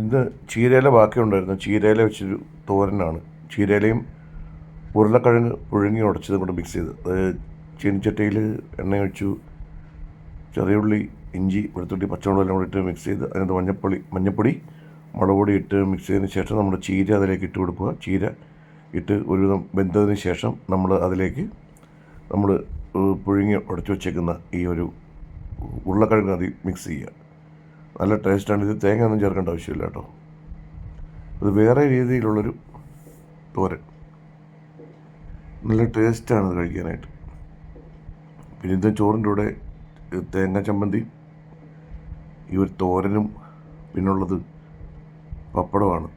ഇന്ന് ചീരയില ബാക്കിയുണ്ടായിരുന്നു. ചീരയില വെച്ചൊരു തോരനാണ്. ചീരയിലയും ഉരുളക്കിഴങ്ങ് പുഴുങ്ങി ഉടച്ചതും കൂടെ മിക്സ് ചെയ്ത്. അത് ചീനിച്ചട്ടിയിൽ എണ്ണ ഒഴിച്ചു ചെറിയ ഉള്ളി ഇഞ്ചി വെളുത്തുള്ളി പച്ചമുളക് എല്ലാം കൂടി ഇട്ട് മിക്സ് ചെയ്ത് അതിനകത്ത് മഞ്ഞപ്പൊടി മഞ്ഞപ്പൊടി മുളക് പൊടി ഇട്ട് മിക്സ് ചെയ്തതിന് ശേഷം നമ്മൾ ചീര അതിലേക്ക് ഇട്ട് കൊടുക്കുക. ചീര ഇട്ട് ഒരുവിധം വെന്തതിന് ശേഷം നമ്മൾ അതിലേക്ക് നമ്മൾ പുഴുങ്ങി ഉടച്ചു വച്ചേക്കുന്ന ഈ ഒരു ഉരുളക്കിഴങ്ങ് അതി മിക്സ് ചെയ്യുക. നല്ല ടേസ്റ്റാണ് ഇത് തേങ്ങ ഒന്നും ചേർക്കേണ്ട ആവശ്യമില്ല കേട്ടോ. ഇത് വേറെ രീതിയിലുള്ളൊരു തോരൻ. നല്ല ടേസ്റ്റാണ് ഇത് കഴിക്കാനായിട്ട്. പിന്നെ ഇത് ചോറിന്റെ കൂടെ തേങ്ങ ചമ്മന്തി ഈ ഒരു തോരനും പിന്നുള്ളത് പപ്പടമാണ്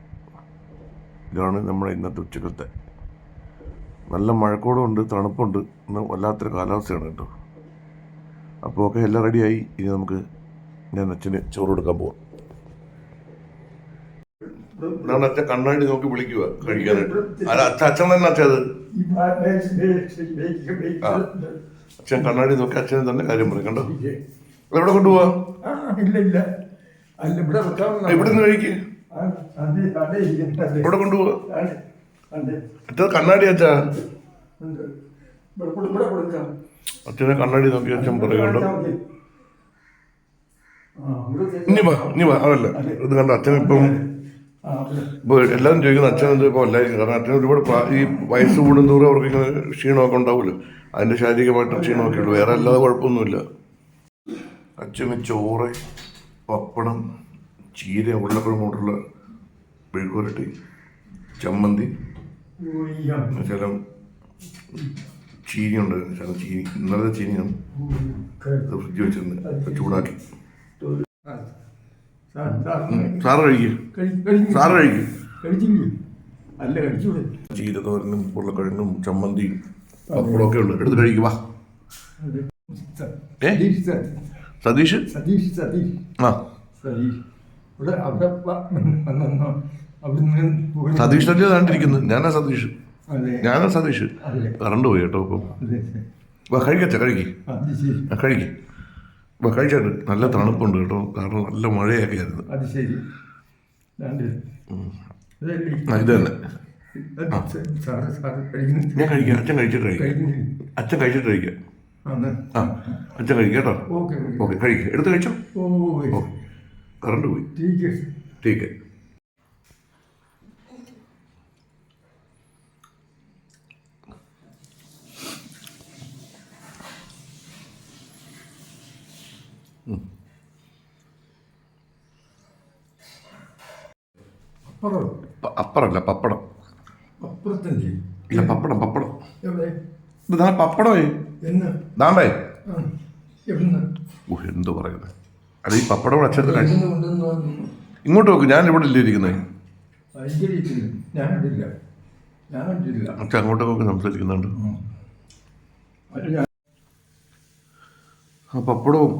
ഇതാണ് നമ്മുടെ ഇന്നത്തെ ഉച്ചക്കത്തെ. നല്ല മഴക്കോടുണ്ട് തണുപ്പുണ്ട് ഇന്ന് വല്ലാത്തൊരു കാലാവസ്ഥയാണ് കേട്ടോ. അപ്പോൾ ഒക്കെ എല്ലാം റെഡിയായി ഇനി നമുക്ക് ഞാൻ അച്ഛന് ചോറ് കൊടുക്കാൻ പോവാം. ഞാൻ അച്ഛൻ കണ്ണാടി നോക്കി വിളിക്കുക കഴിക്കാനായിട്ട്. അല്ല അച്ഛൻ അച്ഛൻ തന്നെ അച്ഛൻ അത്? ആ. അച്ഛൻ കണ്ണാടി നോക്കി അച്ഛനെ തന്നെ കാര്യം പറയും കണ്ടോ? എവിടെ കൊണ്ടുപോവാ? ഇവിടെ നിന്ന് കഴിക്ക്. എവിടെ ഇവിടെ കൊണ്ടുപോവാ? അച്ഛൻ കണ്ണാടി അച്ഛാ. അച്ഛനെ കണ്ണാടി നോക്കി അച്ഛൻ ഇവിടെ ഇനി വാ ഇനി വാ അതല്ല. ഇത് കണ്ട അച്ഛൻ ഇപ്പം. ഇപ്പോൾ എല്ലാവരും ചോദിക്കുന്ന അച്ഛൻ ഇപ്പോൾ അല്ലായിരിക്കും കാരണം അച്ഛൻ ഒരുപാട് ഈ വയസ്സ് കൂടുന്തോറും അവർക്ക് ഇങ്ങനെ ക്ഷീണമൊക്കെ ഉണ്ടാവുമല്ലോ. അതിന്റെ ശാരീരികമായിട്ട് ക്ഷീണമൊക്കെ ഉള്ളൂ. വേറെ അല്ലാതെ കുഴപ്പമൊന്നുമില്ല. അച്ഛന് ചോറ് പപ്പടം ചീര ഉള്ളപ്പഴം കൊണ്ടുള്ള പിഴുക്കുരട്ടി ചമ്മന്തി. ശകലം ചീനിയുണ്ട്. ശകലം ചീനി ഇന്നലത്തെ ചീനിയാണ് ഫ്രിഡ്ജ് വെച്ചിരുന്നത്. ചൂടാക്കി. സാറ് കഴിക്കും. കഴി- കഴി- സാറ് കഴിക്കും. കഴിച്ചില്ലേ? അല്ല കഴിച്ചൂടെ? ചീരത്തോരനും ഉരുളക്കിഴങ്ങും ചമ്മന്തിയും പപ്പടമൊക്കെ ഉണ്ട്. എടുത്ത് കഴിക്കുക. സതീഷ്. സതീഷ്? സതീഷ് ആ. സതീഷ്. ഇവിടെ അവിടെ അവിടുന്ന് സതീഷ് തന്നെ കണ്ടിരിക്കുന്നത് ഞാനാ സതീഷ്. ഞാനാ സതീഷ്. കറണ്ട് പോയി കേട്ടോ ഇപ്പം കഴിക്കച്ച കഴിക്ക് കഴിക്ക്. വെക്കാഴ്ചയുണ്ട് നല്ല തണുപ്പുണ്ട് കേട്ടോ. കാരണം നല്ല മഴയൊക്കെ ആയിരുന്നു. അത് ശരി. ഇത് തന്നെ ഞാൻ കഴിക്കാം. അച്ഛൻ കഴിച്ചിട്ട് കഴിക്കാം. അച്ഛൻ കഴിച്ചിട്ട് കഴിക്കാം. ആ അച്ഛൻ കഴിക്കാം കേട്ടോ. Okay okay. കഴിക്കാം. എടുത്ത് കഴിച്ചോ? ഓ കറണ്ട് പോയി. ടീക്ക് ടീക്ക് അപ്പറല്ല പപ്പടം. അപ്പുറത്തല്ലേ ഇല്ല പപ്പടം പപ്പടം. ഇതാ പപ്പടമേ എന്ന്? ദാണ്ടേ ഓ എന്ത് പറയുന്നത് അല്ല ഈ പപ്പടം പറഞ്ഞു ഇങ്ങോട്ട് നോക്ക് ഞാൻ ഇവിടെ ഇല്ലേ ഇരിക്കുന്നത് അച്ഛൻ അങ്ങോട്ട് നോക്കി സംസാരിക്കുന്നുണ്ട്. പപ്പടവും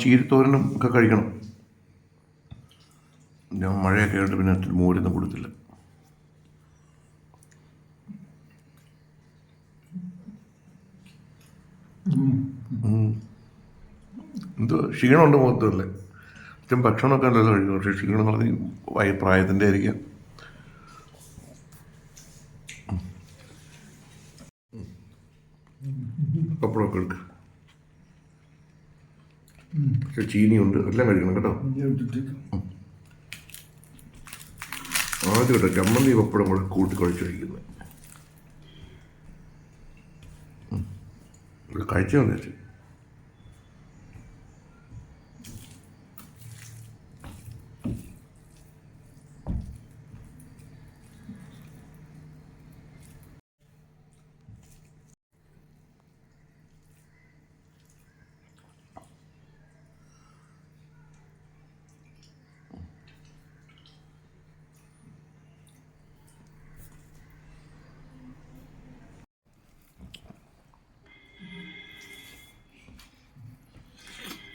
ചീരത്തോരനും ഒക്കെ കഴിക്കണം. ഞാൻ മഴയൊക്കെ ആയിട്ട് പിന്നെ അച്ഛൻ മോരൊന്നും കൊടുത്തില്ല. എന്തോ ക്ഷീണമുണ്ട് മുഖത്തല്ലേ അച്ഛൻ ഭക്ഷണമൊക്കെ നല്ലത് കഴിക്കും. പക്ഷേ ക്ഷീണം എന്ന് പറഞ്ഞാൽ വയ പ്രായത്തിന്റെ ആയിരിക്കാം. പപ്പടമൊക്കെ എടുക്കുക പക്ഷെ ചീനിയുണ്ട്. എല്ലാം കഴിക്കണം കേട്ടോ. ആദ്യം കേട്ടോ ചമ്മന്തി പപ്പടം കൂടെ കൂട്ടി കഴിച്ചു കഴിക്കുന്നത്. കഴിച്ചാൽ മതി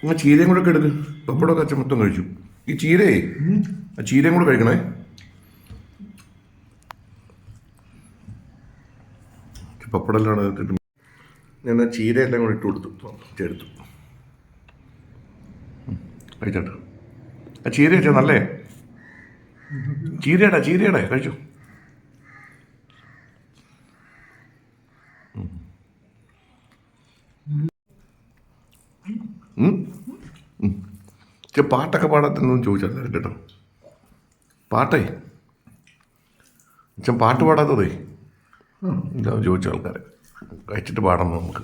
നിങ്ങൾ ചീരയും കൂടെ ഒക്കെ എടുക്ക്. പപ്പടമൊക്കെ അച്ഛൻ മൊത്തം കഴിച്ചു. ഈ ചീരയെ ആ ചീരയും കൂടെ കഴിക്കണേ. പപ്പടെല്ലാം ഇട്ടിട്ട് ഞാൻ ആ ചീരയെല്ലാം കൂടെ ഇട്ട് കൊടുത്തു. ചേർത്തു. കഴിച്ചോട്ടോ ആ ചീര വെച്ചാൽ നല്ലേ? ചീരയടാ ചീരയുടെ കഴിച്ചു. ഇച്ചിരി പാട്ടൊക്കെ പാടത്തെന്നും ചോദിച്ചാൽ കേട്ടോ. പാട്ടേ? അച്ഛൻ പാട്ട് പാടാത്തതേ? ഇതാ ചോദിച്ച ആൾക്കാരെ. കഴിച്ചിട്ട് പാടണം നമുക്ക്.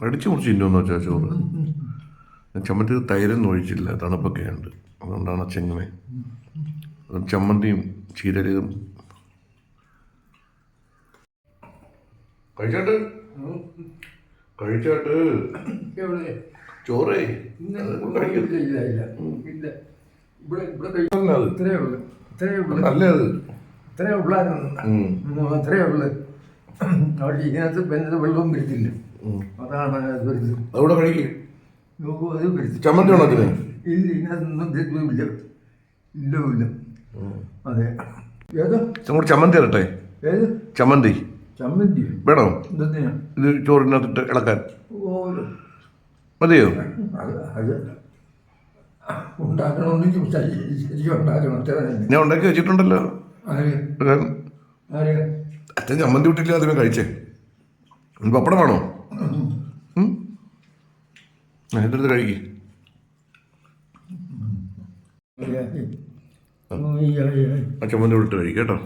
അടിച്ചു മുറിച്ച് ഇന്നോന്ന് വെച്ചാൽ ചോറ് ചമ്മന്തി തൈരൊന്നും ഒഴിച്ചില്ല തണുപ്പൊക്കെ ഉണ്ട് അതുകൊണ്ടാണ് അച്ഛങ്ങനെ ചമ്മന്തിയും ചീരലും കഴിച്ചാട്ട്? കഴിച്ചാട്ട്. ചോറേ. ഇന്ന് അത് ഇല്ല ഇല്ല ഇല്ല. ഇവിടെ ഇവിടെ കഴി- അല്ല ഇത്രയേ ഉള്ളൂ. ഇത്രയേ ഉള്ളൂ. നല്ല അത് ഉള്ളായിരുന്നു. അത്രയേ ഉള്ളു. അവിടെ ഇതിനകത്ത് പിന്നെ വെള്ളവും പിടിച്ചില്ല അതാണ് അവിടെ കഴിക്കും? നോക്കൂ അത് പിടിച്ചു. ചമ്മന്തി ഇല്ല ഇതിനകത്തൊന്നും ഇല്ല ഇല്ല ഇല്ല. അതെ. ഏത്? ചമ്മന്തി ഏത്? ചമ്മന്തി. ചമ്മന്തി വേണോ? ഇത് ചോറിനകത്തിട്ട് ഇളക്കാൻ. മതിയോ? ഞാൻ ഉണ്ടാക്കി വെച്ചിട്ടുണ്ടല്ലോ. അച്ഛൻ ചമ്മന്തി വിട്ടില്ല അതിനെ കഴിച്ചേ. പപ്പടം വേണോ? എന്റെ അടുത്ത് കഴിക്ക്. ചമ്മന്തി വിട്ട് കഴിക്കും കേട്ടോ.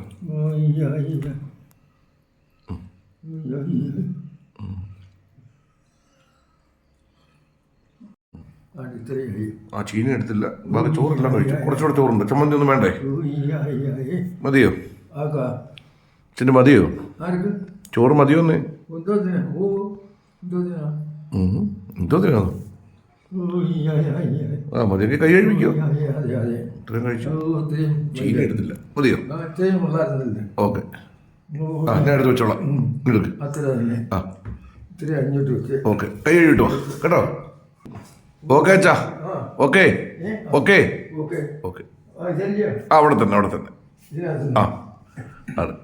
ആ ചീന എടുത്തില്ല. വേറെ ചോറെല്ലാം കഴിച്ചു കുറച്ചുകൂടെ ചോറുണ്ട്. ചമ്മന്തി ഒന്നും വേണ്ടേ? മതിയോ? അച്ഛന്റെ മതിയോ? ചോറ് മതിയോ എന്തോ. എന്തോ ആ മതിയെങ്കിൽ കൈ കഴിപ്പിക്കോ ഇത്രയും കഴിച്ചു ചീന എടുത്തില്ല മതിയോ ഓക്കെ ആ ഞാൻ എടുത്ത് വെച്ചോളാം എടുക്ക് ആ ഓക്കെ കൈ കഴിട്ടോ കേട്ടോ ഓക്കെ അച്ഛാ ഓക്കെ ഓക്കെ ഓക്കെ ആ അവിടെ തന്നെ അവിടെ തന്നെ ആ അതെ